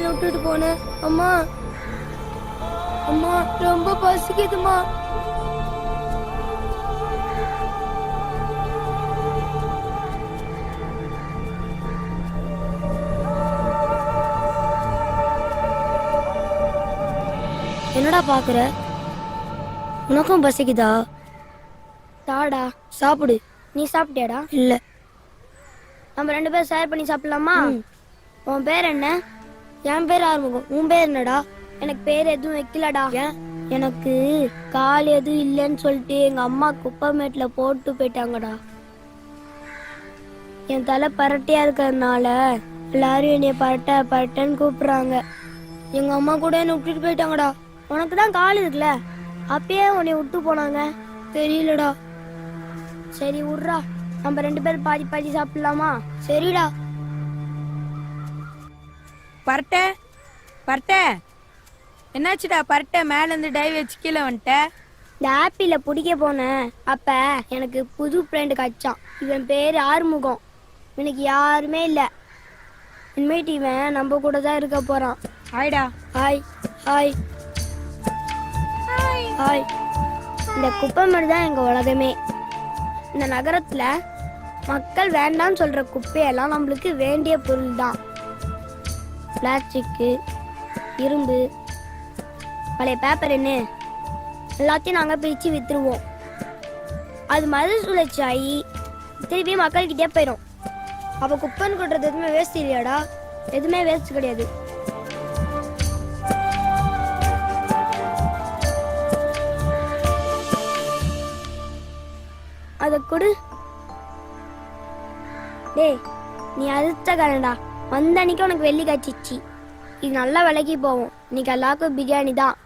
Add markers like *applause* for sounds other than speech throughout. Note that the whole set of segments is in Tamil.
என்னை விட்டுட்டு போன. அம்மா. அம்மா ரொம்ப பசிக்குதுமா என்னடா பாக்குற? உனக்கும் பசிக்குதா? தாடா. சாப்பிடு. நீ சாப்பிட்டியாடா? இல்ல. நம்ம ரெண்டு பேரும் ஷேர் பண்ணி சாப்பிடலாமா? உன் பேர் என்ன? என் பேர் ஆறுமுகம். உன் பேர் என்னடா? எனக்கு பேர் எதுவும் வைக்கலடா. எனக்கு கால் எதுவும் இல்லைன்னு சொல்லிட்டு எங்க அம்மா குப்பைமேட்ல போட்டு போயிட்டாங்கடா. என் தலை பரட்டையா இருக்கிறதுனால எல்லாரும் என்னைய பரட்ட பரட்டன்னு கூப்பிடுறாங்க. எங்க அம்மா கூட என்ன விட்டுட்டு போயிட்டாங்கடா. உனக்கு தான் கால் இருக்குல்ல? அப்பயே உன்னை விட்டு போனாங்க. தெரியலடா. சரி விட்றா. நம்ம ரெண்டு பேரும் பாதி பாதி சாப்பிடலாமா? சரிடா. பரட்ட பரட்ட. என்னாச்சுடா பரட்ட மேல இருந்து டை வச்சு கீழே வந்துட்ட? இந்த ஆப்பிள பிடிக்க போனேன் அப்ப எனக்கு புது ஃப்ரெண்டு கச்சான் இவன் பேர் ஆறுமுகம். எனக்கு யாருமே இல்ல. இனிமேட்டு இவன் நம்ம கூட தான் இருக்க போறான். ஆயிடா ஹாய் ஹாய். ஹாய். இந்த குப்பைமேடு தான் எங்க உலகமே. இந்த நகரத்துல மக்கள் வேண்டாம்னு சொல்ற குப்பையெல்லாம் நம்மளுக்கு வேண்டிய பொருள் தான். பிளாஸ்டிக்கு இரும்பு பழைய பேப்பர் என்ன? எல்லாத்தையும் நாங்கள் பிரித்து விற்றுருவோம் அது மறுசுழற்சி ஆகி திருப்பி மக்கள்கிட்டே போயிடும் அப்போ குப்பைன்னு கொட்டுறது எதுவுமே வேஸ்ட் இல்லையாடா? எதுவுமே வேஸ்ட் கிடையாது. அதை கொடு. டேய் நீ அடுத்த கரண்டா? வந்த அன்னைக்கு உனக்கு வெள்ளி காய்ச்சிச்சு இது நல்லா விலைக்கு போகும். இன்னைக்கு எல்லாருக்கும் பிரியாணி தான்.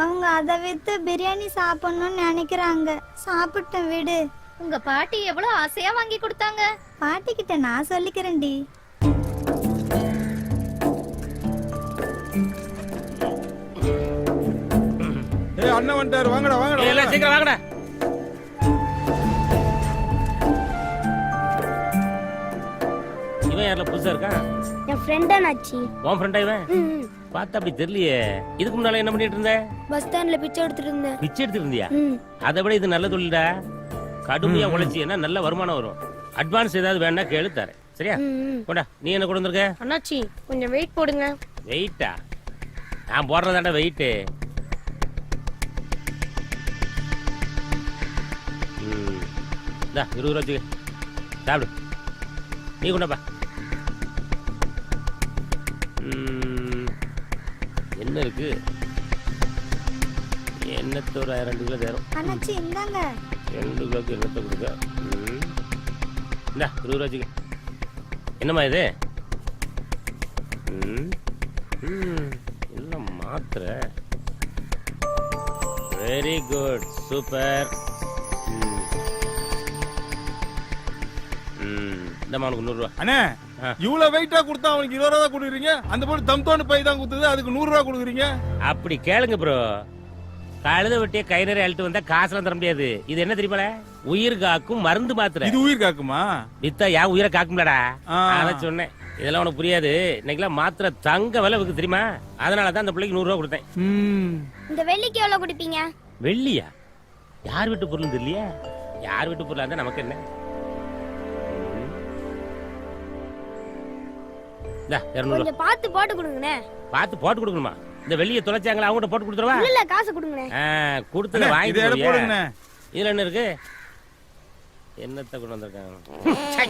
அவங்க அதை வித்து பிரியாணி சாப்பிடணும்னு நினைக்கிறாங்க. சாப்பிட்டேன் விடு. உங்க பாட்டி எவ்வளவு ஆசையா வாங்கி கொடுத்தாங்க? பாட்டிக்கிட்ட நான் சொல்லிக்கிறேன்டி. அண்ணன் வந்துட்டாரு. வாங்கடா வாங்கடா எல்லாம் வாங்கடா. சீக்கிரம் வாங்கடா. இவன் யாரில் புதுசா இருக்கான் என் ஃப்ரெண்டா நாச்சி உன் ஃப்ரெண்டா இவன்? பார்த்தா அப்படி தெரியலையே. இதுக்கு முன்னால என்ன பண்ணிட்டு இருந்த? பஸ் ஸ்டாண்ட்ல பிச்சை எடுத்துட்டு இருந்தேன். பிச்சை எடுத்துட்டு இருந்தியா. அதை விட இது நல்ல தொழில்டா. கடுமையா உழைச்சின்னா நல்ல வருமானம் வரும். அட்வான்ஸ் ஏதாவது வேணா கேளு தரேன். சரியா. கொண்டா நீ என்ன கொண்டு வந்திருக்க? அண்ணாச்சி கொஞ்சம் வெயிட் போடுங்க. வெயிட்டா நான் போடுறதாண்டா வெயிட்டு இந்தா இருபது ரூபா வச்சுக்க. சாப்பிடு. நீ கொண்டாப்பா என்ன இருக்கு? எண்ணத்தை ஒரு ரெண்டு கிலோ தேரும். அண்ணாச்சி இந்தாங்க. ரெண்டு கிலோக்கு எண்ணத்தை கொடுக்க. இந்தா இருபது ரூபா வச்சுக்க. என்னம்மா இது? எல்லாம் மாத்திரை? வெரி குட் சூப்பர் ம் இந்தம்மா உனக்கு நூறுரூவா. அண்ணே ஆ. இவ்வளவு வெயிட்டா கொடுத்தா அவனுக்கு இருபது ரூபா கொடுக்குறீங்க? அந்த பொண்ணு தம் தோண்டு பை தான் கொடுத்தது அதுக்கு நூறு ரூபா கொடுக்குறீங்க? அப்படி கேளுங்க ப்ரோ கழுத வெட்டிய கை நிறைய அழுட்டு வந்தா காசுலாம் தர முடியாது. இது என்ன தெரியுமால உயிர் காக்கும் மருந்து மாத்திரை. இது உயிர் காக்குமா? வித்தா யா உயிரை காக்கும்லடா. அதான் சொன்னேன். இதெல்லாம் உனக்கு புரியாது. இன்னைக்கெல்லாம் மாத்திரை தங்க விலை விற்கு தெரியுமா? அதனால தான் அந்த பிள்ளைக்கு நூறு ரூபா கொடுத்தேன். ம். இந்த வெள்ளிக்கு எவ்வளவு குடிப்பீங்க? வெள்ளியா? யார் வீட்டு பொருள் தெரியலையா? யார் வீட்டு பொருளா இருந்தா நமக்கு என்ன? இந்தா இருநூறு கொஞ்சம் பார்த்து போட்டு கொடுங்கண்ணே. பார்த்து போட்டு கொடுக்கணுமா? இந்த வெள்ளியை தொலைச்சாங்களா அவங்ககிட்ட போட்டு கொடுத்துருவா இல்ல இல்ல காசு கொடுங்கண்ணே. கொடுத்தத வாங்கி இதை எடை போடுங்கண்ணே. இதுல என்ன இருக்கு? என்னத்த கொண்டு வந்திருக்காங்க? சை,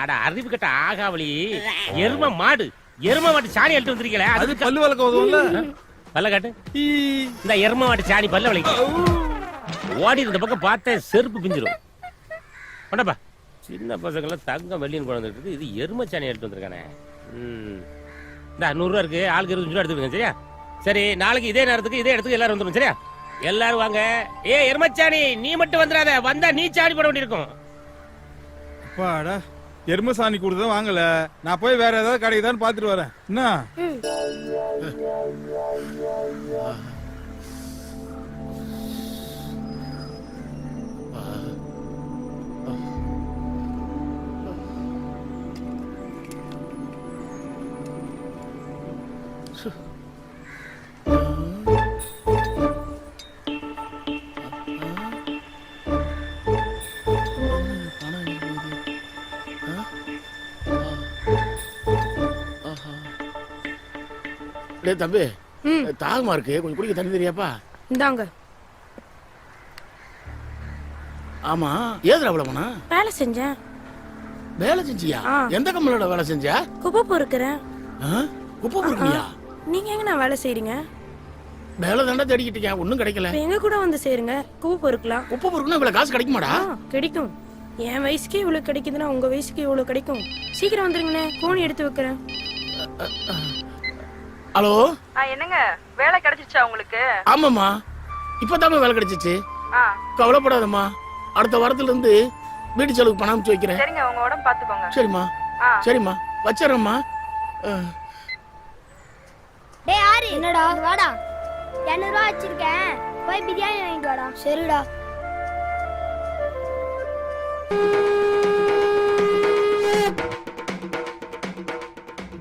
அட அறிவு கட்ட ஆகாவளி. எரும மாடு. எரும மாட்டு சாணி எடுத்து வந்திருக்கீங்களே அது அது பல்லு வளர்க்க உதவும்ல? பல்ல காட்டு. ஈ. இந்த எரும மாட்டு சாணி பல்ல வலிக்கு. ஓடி இந்த பக்கம் பார்த்தேன் செருப்பு பிஞ்சிரும் கொண்டப்பா. சின்ன பசங்களாம் தங்கம் வெள்ளின்னு கொண்டு வந்துட்டு இருக்கு. இது எரும சாணி எடுத்து வந்திருக்கானே. இந்த நூறுரூவா இருக்கு. ஆளுக்கு இருபது ரூபா எடுத்துக்கோங்க சரியா? சரி நாளைக்கு இதே நேரத்துக்கு இதே இடத்துக்கு எல்லாரும் வந்துடும் சரியா? எல்லாரும் வாங்க. ஏ எருமச்சாணி நீ மட்டும் வந்துடாத. வந்தா நீ சாணி போட வேண்டியிருக்கும். அப்பாடா எரும சாணி கொடுத்தா வாங்கல. நான் போய் வேற ஏதாவது கிடைக்குதான்னு பாத்துட்டு வரேன். என்ன? டேய் தம்பி ம். தாகமா இருக்கு கொஞ்சம் குடிக்க தண்ணி தெரியாப்பா? இந்தாங்க. ஆமா ஏதுல அவ்வளவுனா வேலை செஞ்சேன். வேலை செஞ்சியா? ஆ. எந்த கம்பெனியோட வேலை செஞ்சா? குப்பை பொறுக்கிறேன் ஆ? குப்பை பொறுக்கியா நீங்க எங்க நான் வேலை செய்றீங்க? வேலை தாண்டா தேடிக்கிட்டு இருக்கேன் ஒன்றும் கிடைக்கல. இப்ப எங்க கூட வந்து சேருங்க குப்பை பொறுக்கலாம் குப்பை பொறுக்குன்னா இவ்வளவு காசு கிடைக்குமாடா? ஆ, கிடைக்கும். என் வயசுக்கே இவ்வளவு கிடைக்குதுன்னா உங்க வயசுக்கு இவ்வளவு கிடைக்கும். சீக்கிரம் வந்துருங்கண்ணே கோணி எடுத்து வைக்கிறேன். ஹலோ? என்னங்க? வேலை கிடைச்சிச்சா உங்களுக்கு? ஆமாம்மா. இப்பதாம்மா வேலை கிடைச்சிச்சு. ஆ. கவலைப்படாதம்மா. அடுத்த வாரத்துல இருந்து வீட்டு செலவுக்கு பணம் அனுப்பிச்சு வைக்கிறேன். சரிங்க உங்க உடம்பு பாத்துக்கோங்க சரிம்மா. ஆ. சரிம்மா. வச்சிடறேம்மா. டேய் ஆரி என்னடா? வாடா. இரநூறுவா வச்சிருக்கேன். போய் பிரியாணி வாங்கிட்டு வாடா. சரிடா.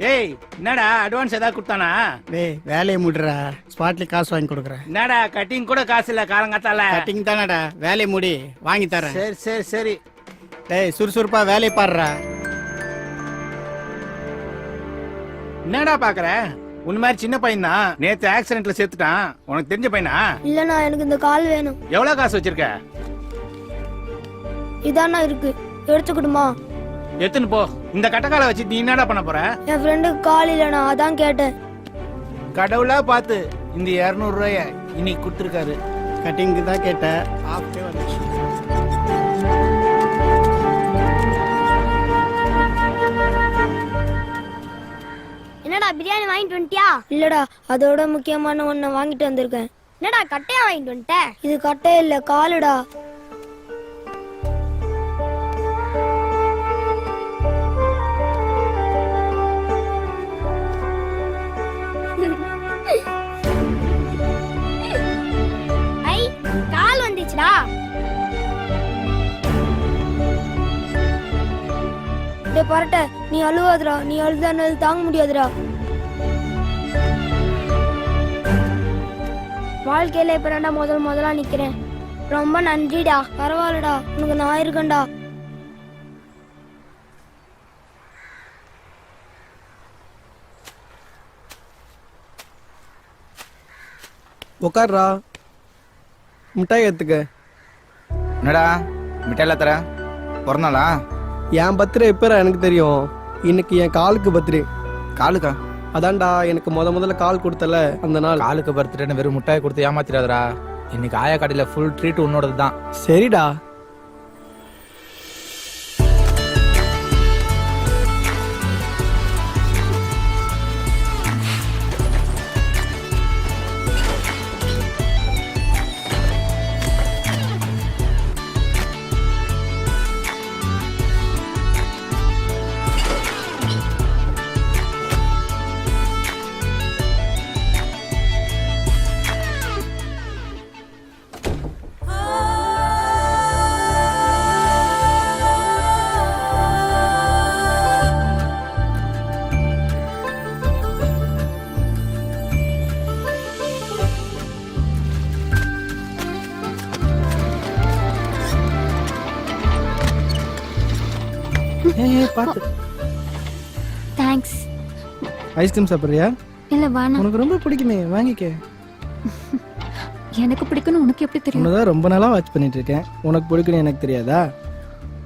டேய் என்னடா அட்வான்ஸ் ஏதாவது கொடுத்தானா? டேய் வேலையை முடிறா. ஸ்பாட்ல காசு வாங்கி கொடுக்குறேன். என்னடா கட்டிங் கூட காசு இல்ல காலங்காத்தால. கட்டிங் தானடா. வேலையை முடி வாங்கி தரேன். சரி சரி சரி. டேய் சுறுசுறுப்பா வேலையை பாடுறா. என்னடா பாக்குற? உன் மாதிரி சின்ன பையன் தான் நேத்து ஆக்சிடென்ட்ல செத்துட்டான் உனக்கு தெரிஞ்ச பையனா? இல்லண்ணா எனக்கு இந்த கால் வேணும். எவ்வளவு காசு வச்சிருக்க? இதாண்ணா இருக்கு. எடுத்துக்கிடுமா? எத்துன்னு போ. இந்த கட்டக்கால வச்சு நீ என்னடா பண்ண போற? என் ஃப்ரெண்டுக்கு கால் இல்லைண்ணா அதான் கேட்டேன். கடவுளா பார்த்து இந்த இருநூறு ரூபாய இன்னைக்கு கொடுத்துருக்காரு. கட்டிங்க்கு தான் கேட்டேன். வந்துச்சு என்னடா பிரியாணி வாங்கிட்டு வந்துட்டியா? இல்லடா அதோட முக்கியமான ஒண்ண வாங்கிட்டு வந்திருக்கேன். என்னடா கட்டையா வாங்கிட்டு வந்துட்ட? இது கட்டை இல்ல காலுடா. பரட்ட நீ அழுவாதடா நீ அழுதானது தாங்க முடியாதுடா. வாழ்க்கையில இப்ப முதல் முதலா நிக்கிறேன். ரொம்ப நன்றிடா பரவாயில்லடா உனக்கு நான் இருக்கேன்டா. உட்கார்றா மிட்டாய் எடுத்துக்க. என்னடா மிட்டாயில தர பிறந்தாளா என் பர்த்டே எப்பரா எனக்கு தெரியும்? இன்னைக்கு என் காலுக்கு பர்த்டே. காலுக்கா? அதான்டா எனக்கு முத முதல்ல கால் கொடுத்தல அந்த நாள். காலுக்கு பர்த்டேன்னு வெறும் முட்டாய் கொடுத்து ஏமாத்திராதடா இன்னைக்கு ஆயா கடையில ஃபுல் ட்ரீட் உன்னோடது தான் சரிடா. ஏய் பாத்து. தேங்க்ஸ் ஐஸ்கிரீம் சாப்பிட்றியா? இல்ல வேணாம். உனக்கு ரொம்ப பிடிக்குமே வாங்கிக்க. எனக்கு பிடிக்கும்னு உனக்கு எப்படி தெரியும்? உன்னதான் ரொம்ப நாளா வாட்ச் பண்ணிட்டு இருக்கேன். உனக்கு பிடிக்கும்னு எனக்கு தெரியாதா?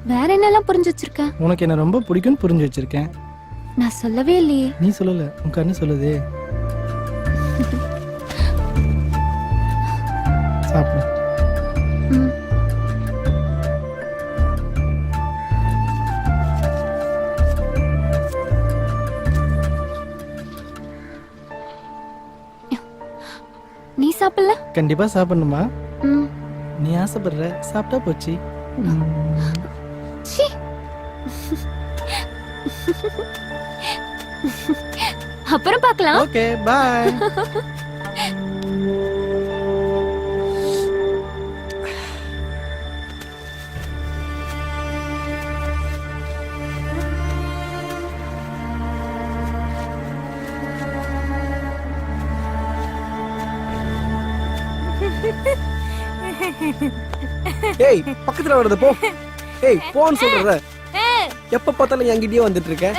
வேற என்னெல்லாம் புரிஞ்சு வச்சிருக்க? உனக்கு என்ன ரொம்ப பிடிக்கும்னு புரிஞ்சு வச்சிருக்கேன். நான் சொல்லவே இல்லையே. நீ சொல்லல உன் கண்ணு சொல்லுது. *laughs* சாப்பிடு. கண்டிப்பா சாப்பிடணுமா. நீ ஆசைப்படுற? சாப்பிட்டா போச்சு. அப்புறம் பார்க்கலாம். ஓகே பாய் *laughs* *laughs* ஏய் பக்கத்துல வர்றது போ. ஏய் போன்னு சொல்றத. எப்ப பார்த்தாலும் என்கிட்டயே வந்துட்டு இருக்க.